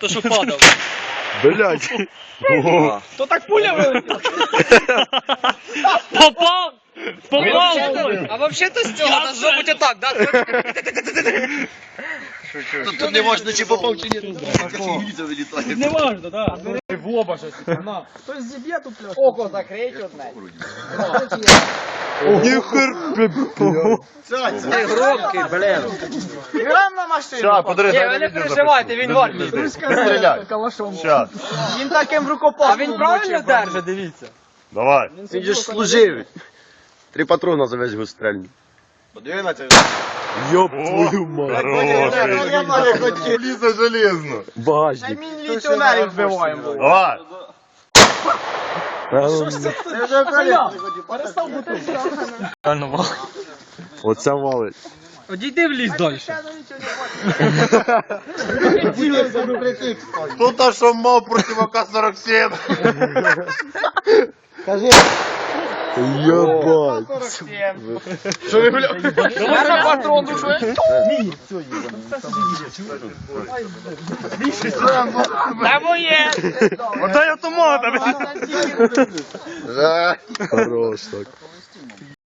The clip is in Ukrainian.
То що падав. Блять. То так пуля вилетіла. Попав! Попав! А взагалі-то з цього должно бути так, да? Тут, тут не можна чи попав, чи ні. вилітає. Не важно, так. В лоба щось. На. Хтось зіб'є ту пляшку. Око закрийте одне. Ніхер. Ти громкий, блин. Грам на машину. Ща, Ні, ви не переживайте, він вартий. Стріляй. Калашом. Ща. Він таким рукопашним. А він правильно держить, дивіться. Давай. Він же ж служив. Три патрона за весь гострельний. Подиви на це. Йоп твою мать. Ліза железно. Та ми міліціонерів вбиваємо. Давай. Це вже коля. Перестав бути Оце валить. Одійди в ліс далі. Тут аж що мав проти АК-47. Кажи. Єбать. Что ты, бля? Давай патрон душе. Та моє. Одай автомат. Хорош так.